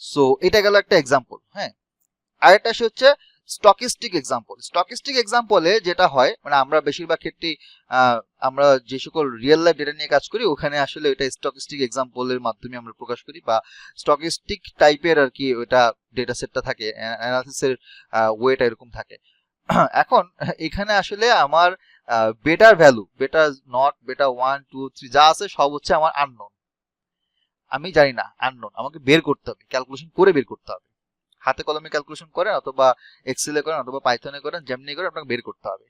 So এটা গেল একটা এক্সাম্পল হ্যাঁ? আরেকটা হচ্ছে স্টকিস্টিক এক্সাম্পল স্টকিস্টিক এক্সাম্পলে যেটা হয় মানে আমরা বেশিরভাগ ক্ষেত্রেই আহ, আমরা যে সকল রিয়েল লাইফ ডেটা নিয়ে কাজ করি ওখানে আসলে এটা স্টকিস্টিক এক্সাম্পলের মাধ্যমে আমরা প্রকাশ করি বা স্টকিস্টিক টাইপের আর কি ওটা ডেটা সেটটা থাকে অ্যানালিসিসের ওয়েটা এরকম থাকে। এখন এখানে আসলে আমার better value better naught beta one two three যা আছে সব হচ্ছে আমার আননোন আমি জানি না আননোন আমাকে বের করতে হবে ক্যালকুলেশন করে বের করতে হবে। হাতে কলমে ক্যালকুলেশন করেন অথবা এক্সেলে করেন অথবা পাইথনে করেন, যেমনি করেন আপনাকে বের করতে হবে।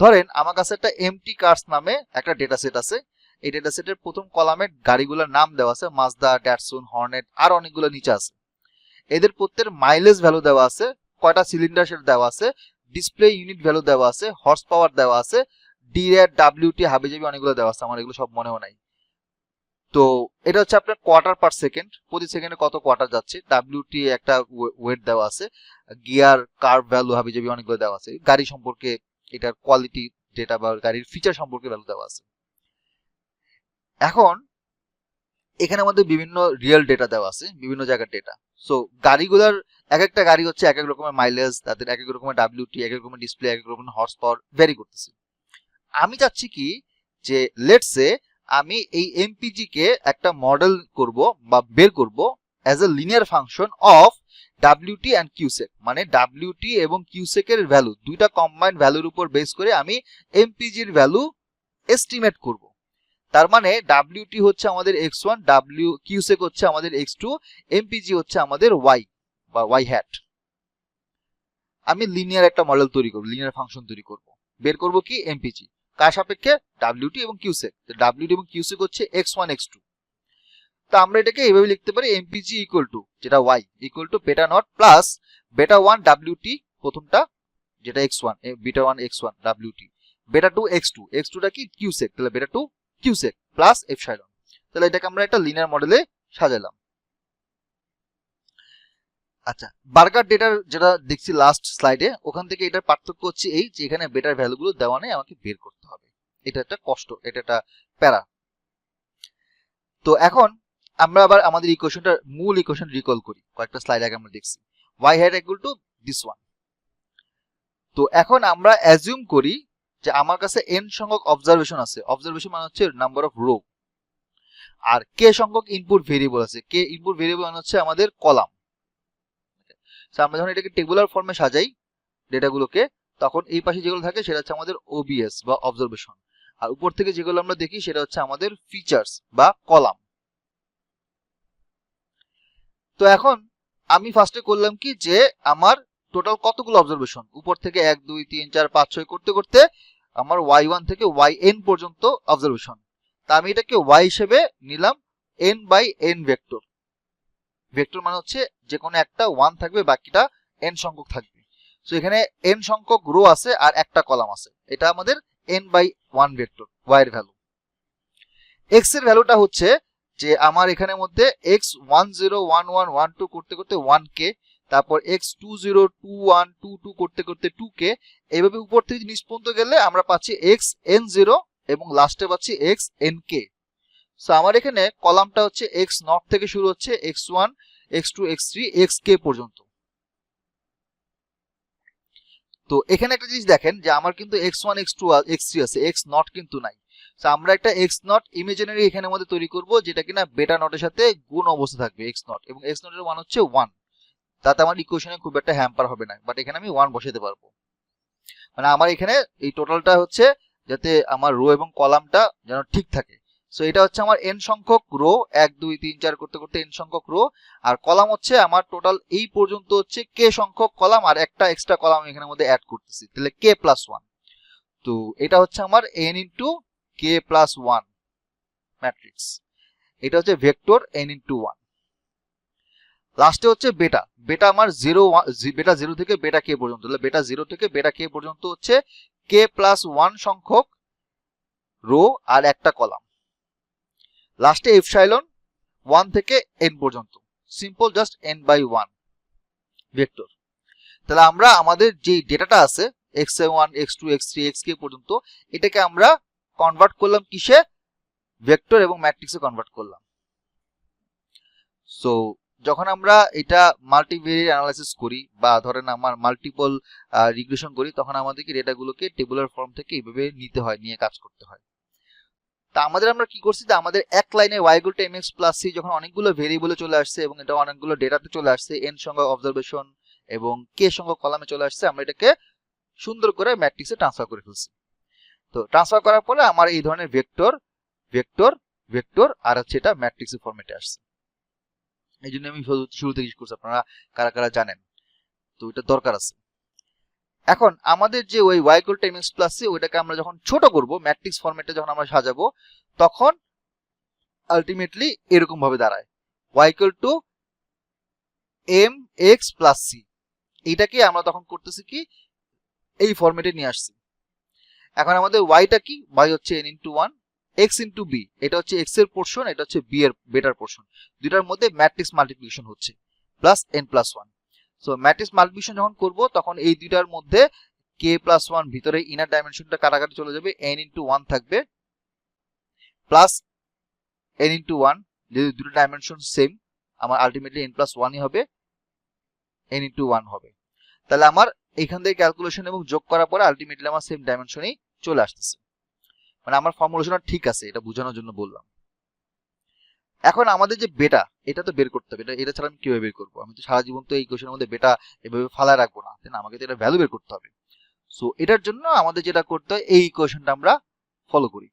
ধরেন, আমার কাছে একটা এমটি কার্স নামে একটা ডেটা সেট আছে। এই ডেটা সেটের প্রথম কলামে গাড়িগুলোর নাম দেওয়া আছে মাজদা ড্যাটসুন হর্নেট আর অনেকগুলো নিচে আছে। এদের প্রত্যেক মাইলেজ ভ্যালু দেওয়া আছে, কয়টা সিলিন্ডার সেট দেওয়া আছে ডিসপ্লে ইউনিট ভ্যালু দেওয়া আছে হর্স পাওয়ার দেওয়া আছে ডি রেট ডাব্লিউটি হাবিজাবি অনেকগুলো দেওয়া আছে, আমার এগুলো সব মনেও নাই। তো এটা হচ্ছে আপনার কোয়ার্টার পার সেকেন্ড প্রতি সেকেন্ডে কত কোয়ার্টার যাচ্ছে? ডাব্লিউটি একটা ওয়েট দেওয়া আছে। গিয়ার কার ভ্যালু হাবিজাবি অনেকগুলো দেওয়া আছে। গাড়ি সম্পর্কে এটার কোয়ালিটি ডেটা বা গাড়ির ফিচার সম্পর্কে ভ্যালু দেওয়া আছে। এখন এখানে আমাদের বিভিন্ন রিয়েল ডেটা দেওয়া আছে, বিভিন্ন জায়গার ডেটা সো গাড়িগুলোর এক একটা গাড়ি হচ্ছে এক এক রকমের মাইলেজ তাদের এক এক রকমের ডাব্লিউটি এক এক রকমের ডিসপ্লে এক এক রকমের হর্স পাওয়ার ভ্যারি করতেছে। আমি চাচ্ছি কি যে লেটসে আমি এই এমপিজি কে একটা মডেল করব বা বের করব as a linear function of WT and qsec মানে ডাব্লিউটি এবং কিউসেকের ভ্যালু দুইটা কম্বাইন্ড ভ্যালুর উপর বেস করে আমি এমপিজির ভ্যালু এস্টিমেট করব। তার মানে ডাব্লিউটি হচ্ছে আমাদের এক্স ওয়ান ডাব্লিউ কিউসেক হচ্ছে আমাদের এক্স টু এমপিজি হচ্ছে আমাদের ওয়াই বা ওয়াই হ্যাট আমি লিনিয়ার একটা মডেল তৈরি করব লিনিয়ার ফাংশন তৈরি করব। বের করব কি? এমপিজি কার সাপেক্ষে? ডাব্লিউটি এবং কিউসেক ডাব্লিউটি এবং কিউসেক হচ্ছে এক্স ওয়ান এক্স টু তো আমরা এটাকে এইভাবে লিখতে পারি এমপিজি ইকুয়াল টু যেটা Y equal to beta naught plus beta one WT প্রথমটা, যেটা X one beta one X one WT beta two X two X টুটা কি? কিউসেক তাহলে বেটা টু কিউসেক প্লাস এপসাইলন তাহলে এটাকে আমরা একটা লিনিয়ার মডেলে সাজালাম। আচ্ছা বার্গার ডেটার যেটা দেখছি লাস্ট স্লাইডে ওখান থেকে এটার পার্থক্য হচ্ছে এই যে এখানে বেটার ভ্যালুগুলো দেওয়া নেই, আমাকে বের করতে হবে। এটা একটা কষ্ট, এটা একটা প্যারা। তো এখন আমরা আবার আমাদের ইকুয়েশনটা মূল ইকুয়েশন রিকল করি। কয়েকটা স্লাইড আগে আমরা দেখছি। y hat equal to this one তো এখন আমরা অ্যাজিউম করি যে আমার কাছে n সংখ্যক অবজারভেশন আছে। অবজারভেশন মানে হচ্ছে নাম্বার অফ রো আর কে সংখ্যক ইনপুট ভেরিয়েবল আছে। কে ইনপুট ভেরিয়েবল মানে হচ্ছে আমাদের কলাম আমরা যখন এটাকে টেবুলার ফর্মে সাজাই ডেটাগুলোকে তখন এই পাশে যেগুলো থাকে সেটা হচ্ছে আমাদের ওবিএস বা অবজারভেশন আর উপর থেকে যেগুলো আমরা দেখি সেটা হচ্ছে আমাদের ফিচার্স বা কলাম তো এখন আমি ফার্স্টে করলাম কি যে আমার টোটাল কতগুলো অবজারভেশন উপর থেকে এক, দুই, তিন, চার, পাঁচ, ছয় করতে করতে আমার ওয়াই ওয়ান থেকে ওয়াই এন পর্যন্ত অবজারভেশন তা আমি এটাকে ওয়াই হিসেবে নিলাম N by N vector vector মানে হচ্ছে যে কোনো একটা ওয়ান থাকবে, বাকিটা এন সংখ্যক থাকবে। সো এখানে এন সংখ্যক রো আছে আর একটা কলাম আছে। এটা আমাদের N by one vector Y এর ভ্যালু এক্সের ভ্যালুটা হচ্ছে যে আমার এখানের মধ্যে X one zero one one one two করতে করতে ওয়ান কে তারপর X two zero two one two two করতে করতে টু কে এইভাবে উপর থেকে নিচ পর্যন্ত গেলে আমরা পাচ্ছি এক্স এন জিরো এবং লাস্টে পাচ্ছি এক্স এন কে সো আমার এখানে কলামটা হচ্ছে এক্স নট থেকে শুরু হচ্ছে X one X two X three X K পর্যন্ত। তো এখানে একটা জিনিস দেখেন যে আমার কিন্তু X one X two X three আছে এক্স নট কিন্তু নাই। তো আমরা একটা এক্স নট ইমেজিনারি এখানে মধ্যে তৈরি করব যেটা কিনা বেটা নটের সাথে গুণ অবস্থা থাকবে এক্স নট এবং এক্স নটের ওয়ান হচ্ছে ওয়ান তাতে আমার ইকুয়েশনে খুব একটা হ্যাম্পার হবে না বাট এখানে আমি ওয়ান বসাতে পারব। মানে আমার এখানে এই টোটালটা হচ্ছে যাতে আমার রো এবং কলামটা যেন ঠিক থাকে। সো এটা হচ্ছে আমার এন সংখ্যক রো এক, দুই, তিন, চার করতে করতে এন সংখ্যক রো আর কলাম হচ্ছে আমার টোটাল এই পর্যন্ত হচ্ছে কে সংখ্যক কলাম, আর একটা এক্সট্রা কলাম এখানের মধ্যে অ্যাড করতেছি, তাহলে কে প্লাস ওয়ান তো এটা হচ্ছে আমার N into K plus one matrix এটা হচ্ছে ভেক্টর এন ইন্টু ওয়ান লাস্টে হচ্ছে বেটা বেটা আমার জিরো বেটা জিরো থেকে বেটা কে পর্যন্ত বেটা জিরো থেকে বেটা কে পর্যন্ত হচ্ছে কে প্লাস ওয়ান সংখ্যক রো আর একটা কলাম। লাস্টে এফসাইলন ওয়ান থেকে এন পর্যন্ত। Simple just N by one vector তাহলে আমরা আমাদের যে ডেটাটা আছে X one X two X three X K পর্যন্ত, এটাকে আমরা কনভার্ট করলাম কিসে? ভেক্টর এবং ম্যাট্রিক্সে কনভার্ট করলাম। সো যখন আমরা এটা মাল্টিভেরিয়েট অ্যানালাইসিস করি বা ধরেন আমার মাল্টিপল রিগ্রেশন করি, তখন আমাদেরকে ডেটাগুলোকে টেবুলার ফর্ম থেকে এইভাবে নিতে হয়, নিয়ে কাজ করতে হয়। তা আমাদের আমরা কি করছি যে আমাদের এক লাইনে Y equal to M X plus C যখন অনেকগুলো ভেরিয়েবলে চলে আসছে এবং এটা অনেকগুলো ডেটাতে চলে আসছে এন সংখ্যক অবজারভেশন এবং কে সংখ্যক কলামে চলে আসছে, আমরা এটাকে সুন্দর করে ম্যাট্রিক্সে ট্রান্সফার করে ফেলছি। তো ট্রান্সফার করার পরে আমার এই ধরনের ভেক্টর ভেক্টর ভেক্টর আর হচ্ছে এটা ম্যাট্রিক্সের ফরম্যাটে আসছে। এই জন্য আমি শুরু- শুরু থেকে করছি আপনারা, কারা কারা জানেন? তো এটা দরকার আছে। এখন আমাদের যে ওই Y equal to plus C ওইটাকে আমরা যখন ছোট করব ম্যাট্রিক্স ফরম্যাটে যখন আমরা সাজাবো, তখন আলটিমেটলি এরকম ভাবে দাঁড়ায়। Y equal to M X plus C এইটাকে আমরা তখন করতেছি কি? এই ফরম্যাটে নিয়ে আসছি। এখন আমাদের ওয়াইটা কি? ওয়াই হচ্ছে N into one X into B এটা হচ্ছে এক্সের পোর্শন এটা হচ্ছে বি এর বেটার পোর্শন দুইটার মধ্যে ম্যাট্রিক্স মাল্টিপ্লিকেশন হচ্ছে plus N plus one so matrix multiplication যখন করব, তখন এই দুইটার মধ্যে কে প্লাস ওয়ান ভিতরে ইনার ডাইমেনশনটা কাটাকাটি চলে যাবে এন ইন্টু ওয়ান থাকবে প্লাস এন ইন্টু ওয়ান যদি দুটো ডাইমেনশন সেম আমার আলটিমেটলি এন প্লাস ওয়ানই হবে এন ইন্টু ওয়ান হবে। তাহলে আমার এখান থেকে ক্যালকুলেশন এবং যোগ করার পরে আলটিমেটলি আমার সেম ডাইমেনশনই চলে আসতেছে। মানে আমার ফর্মুলেশনটা ঠিক আছে, এটা বোঝানোর জন্য বললাম। এখন আমাদের যে বেটা এটা তো বের করতে হবে। এটা এটা ছাড়া আমি কীভাবে বের করব? আমি তো সারা জীবন তো এই কোশ্চেনের মধ্যে বেটা এভাবে ফালায় রাখব না। তাই না? আমাকে তো এটা ভ্যালু বের করতে হবে। সো এটার জন্য আমাদের যেটা করতে হয়, এই ইকুয়েশনটা আমরা ফলো করি।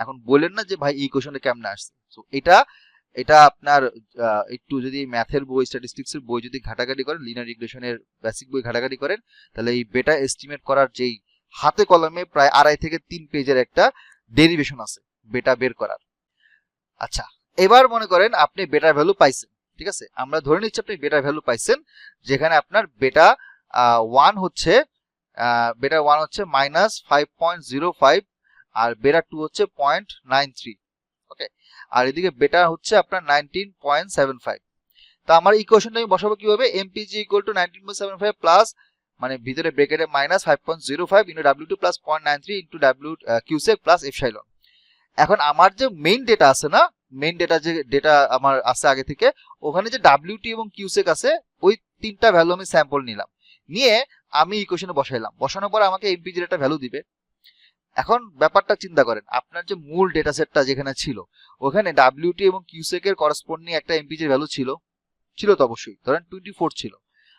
এখন বললেন না যে, ভাই, এই ইকুয়েশনটা কেমনে আসছে? সো এটা এটা আপনার একটু যদি ম্যাথের বই স্ট্যাটিস্টিক্সের বই যদি ঘাটাঘাটি করেন লিনিয়ার রিগ্রেশনের বেসিক বই ঘাটাঘাটি করেন, তাহলে এই বেটা এস্টিমেট করার যেই হাতে কলমে প্রায় আড়াই থেকে তিন পেজের একটা ডেরিভেশন আছে বেটা বের করার। আচ্ছা এবার মনে করেন আপনি বেটার ভ্যালু পাইছেন, ঠিক আছে? আমরা ধরে নিচ্ছি আপনি বেটার ভ্যালু পাইছেন, যেখানে আপনার বেটা ওয়ান হচ্ছে বেটা ওয়ান হচ্ছে minus five point zero five আর বেটা টু হচ্ছে পয়েন্ট নাইন থ্রি ওকে আর এদিকে বেটা হচ্ছে আপনার নাইনটিন পয়েন্ট সেভেন ফাইভ তা আমার ইকুয়েশনটা আমি বসাবো কীভাবে? MPG equal to nineteen point seven five plus মানে ভিতরে ব্রেকেটে minus five point zero five into W two plus point nine three into W qsec plus epsilon এখন আমার যে মেইন ডেটা আছে না মেইন ডেটা যে ডেটা আমার আছে আগে থেকে, ওখানে যে ডাব্লিউটি এবং কিউসেক আছে, ওই তিনটা ভ্যালু আমি স্যাম্পল নিলাম। নিয়ে আমি ইকুয়েশনে বসাইলাম। বসানোর পর আমাকে এমপিজির একটা ভ্যালু দিবে। এখন ব্যাপারটা চিন্তা করেন, আপনার যে মূল ডেটা সেটটা যেখানে ছিল, ওখানে ডাব্লিউটি এবং কিউসেক এর করসপন্ডিং একটা এমপিজির ভ্যালু ছিল ছিল তো অবশ্যই। ধরেন টোয়েন্টি ফোর ছিল।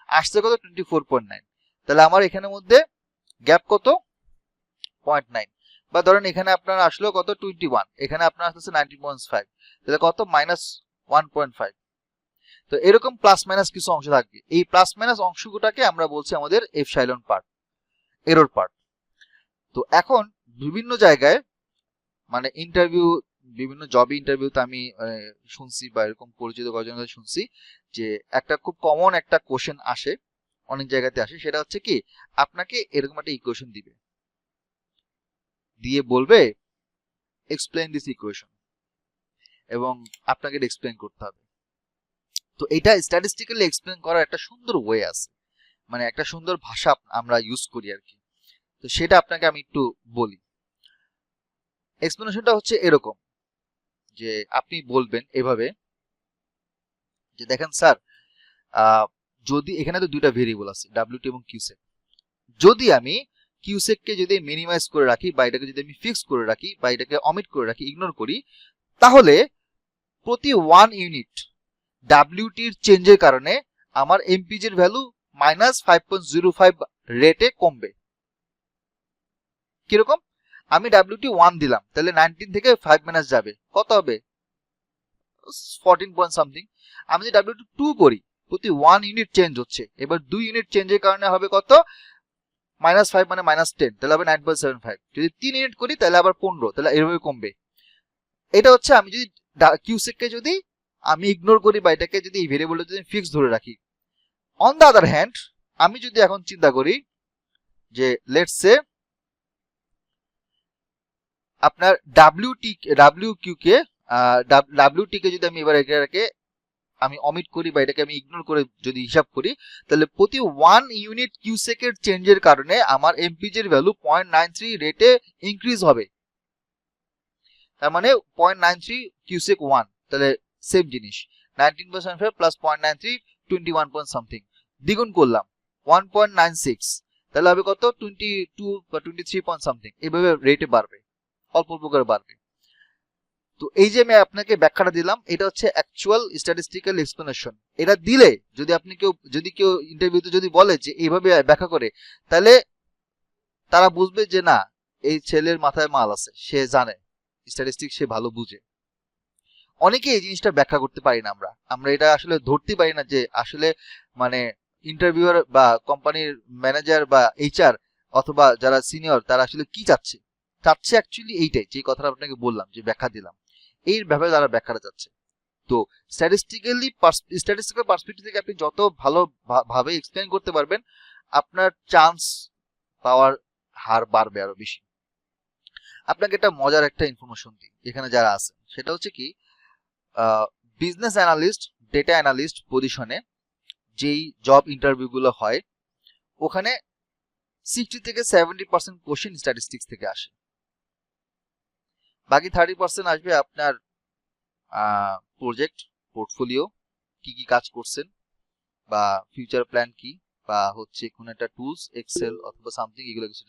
আসছে কত? টোয়েন্টি ফোর পয়েন্ট নাইন তাহলে আমার এখানের মধ্যে গ্যাপ কত? পয়েন্ট নাইন বা ধরেন এখানে আপনার আসলো কত? টোয়েন্টি ওয়ান এখানে আপনার আসতেছে নাইনটিন পয়েন্ট ফাইভ তাহলে কত? মাইনাস ওয়ান পয়েন্ট ফাইভ তো এরকম প্লাস মাইনাস কিছু অংশ থাকবে। এই প্লাস মাইনাস অংশগুলোকে আমরা বলছি আমাদের epsilon part error part তো এখন বিভিন্ন জায়গায় মানে ইন্টারভিউ বিভিন্ন জব ইন্টারভিউতে আমি শুনছি বা এরকম পরিচিত কয়েকজনের শুনছি যে একটা খুব কমন একটা কোশ্চেন আসে, অনেক জায়গাতে আসে। সেটা হচ্ছে কি, আপনাকে এরকম একটা ইকুয়েশন দিবে। দিয়ে বলবে এক্সপ্লেন দিস ইকুয়েশন এবং আপনাকে এক্সপ্লেন করতে হবে। তো এটা স্ট্যাটিস্টিক্যালি এক্সপ্লেন করার একটা সুন্দর ওয়ে আছে। মানে একটা সুন্দর ভাষা আমরা ইউজ করি আর কি তো সেটা আপনাকে আমি একটু বলি। এক্সপ্লেনেশনটা হচ্ছে এরকম, যে আপনি বলবেন এভাবে, যে দেখেন স্যার যদি এখানে তো দুইটা ভেরিয়েবল আছে ডাব্লিউটি এবং কিউসেক যদি আমি কিউসেককে যদি মিনিমাইজ করে রাখি বা এটাকে যদি আমি ফিক্স করে রাখি বা এটাকে অমিট করে রাখি ইগনোর করি, তাহলে প্রতি ওয়ান ইউনিট ডাব্লিউটির চেঞ্জের কারণে আমার এমপিজির value minus five point zero five রেটে কমবে। কীরকম? আমি ডাব্লিউটি ওয়ান দিলাম, তাহলে নাইনটিন থেকে ফাইভ মাইনাস যাবে। কত হবে? ফোরটিন পয়েন্ট সামথিং আমি যদি ডাব্লিউটি টু করি, প্রতি ওয়ান ইউনিট চেঞ্জ হচ্ছে। এবার দুই ইউনিট চেঞ্জের কারণে হবে কত? মাইনাস ফাইভ মানে মাইনাস টেন, তাহলে হবে নাইন পয়েন্ট সেভেন ফাইভ। যদি তিন ইউনিট করি, তাহলে আবার পনেরো, তাহলে এভাবে কমবে। এটা হচ্ছে আমি যদি কিউসেককে যদি আমি ইগনোর করি বা এটাকে যদি এই ভেরিয়েবলটা যদি ফিক্স ধরে রাখি। অন দ্য আদার হ্যান্ড আমি যদি এখন চিন্তা করি যে লেটস সে আপনার W T W Q K W T K যদি আমি এবার এটাকে আমি অমিট করি বা এটাকে আমি ইগনোর করে যদি হিসাব করি, তাহলে প্রতি ওয়ান ইউনিট কিউসেকের চেঞ্জের কারণে আমার এমপিজের ভ্যালু পয়েন্ট নাইন থ্রি রেটে ইনক্রিজ হবে। তার মানে point nine three qsec one তাহলে সেম জিনিস। Nineteen point five plus point nine three twenty one point something দ্বিগুণ করলাম ওয়ান পয়েন্ট নাইন সিক্স তাহলে হবে কত? টোয়েন্টি টু বা টোয়েন্টি থ্রি পয়েন্ট সামথিং এভাবে রেটে বাড়বে, অল্প অল্প করে বাড়বে। তো এই যে আমি আপনাকে ব্যাখ্যাটা দিলাম, এটা হচ্ছে অ্যাকচুয়াল স্ট্যাটিস্টিক্যাল এক্সপ্লেনেশন এটা দিলে যদি আপনি কেউ, যদি কেউ ইন্টারভিউতে যদি বলে যে এইভাবে ব্যাখ্যা করে, তাহলে তারা বুঝবে যে না, এই ছেলের মাথায় মাল আছে, সে জানে স্ট্যাটিস্টিক সে ভালো বুঝে। অনেকে এই জিনিসটা ব্যাখ্যা করতে পারি না আমরা। আমরা এটা আসলে ধরতে পারি না যে আসলে মানে ইন্টারভিউয়ার বা কোম্পানির ম্যানেজার বা এইচআর অথবা যারা সিনিয়র তারা আসলে কি চাচ্ছে? চাচ্ছে অ্যাকচুয়ালি এইটাই, যে কথাটা আপনাকে বললাম, যে ব্যাখ্যা দিলাম। এই ব্যাপারে তারা ব্যাখ্যাটা চাচ্ছে। তো স্ট্যাটিস্টিক্যালি স্ট্যাটিস্টিক্যাল পার্সপেক্টিভ থেকে আপনি যত ভালো ভাবে এক্সপ্লেন করতে পারবেন, আপনার চান্স পাওয়ার হার বাড়বে আরও বেশি। আপনাকে একটা মজার একটা ইনফরমেশন দিই, এখানে যারা আছে সেটা হচ্ছে কি বিজনেস অ্যানালিস্ট ডেটা অ্যানালিস্ট পজিশনে যেই জব ইন্টারভিউ গুলো হয়, ওখানে সিক্সটি থেকে সেভেন্টি পার্সেন্ট কোশ্চেন স্ট্যাটিস্টিক্স থেকে আসে। বাকি থার্টি পার্সেন্ট আসবে আপনার প্রজেক্ট পোর্টফোলিও কি কি কাজ করছেন বা ফিউচার প্ল্যান কি বা হচ্ছে কোন একটা টুলস এক্সেল অথবা সামথিং এগুলো কিছু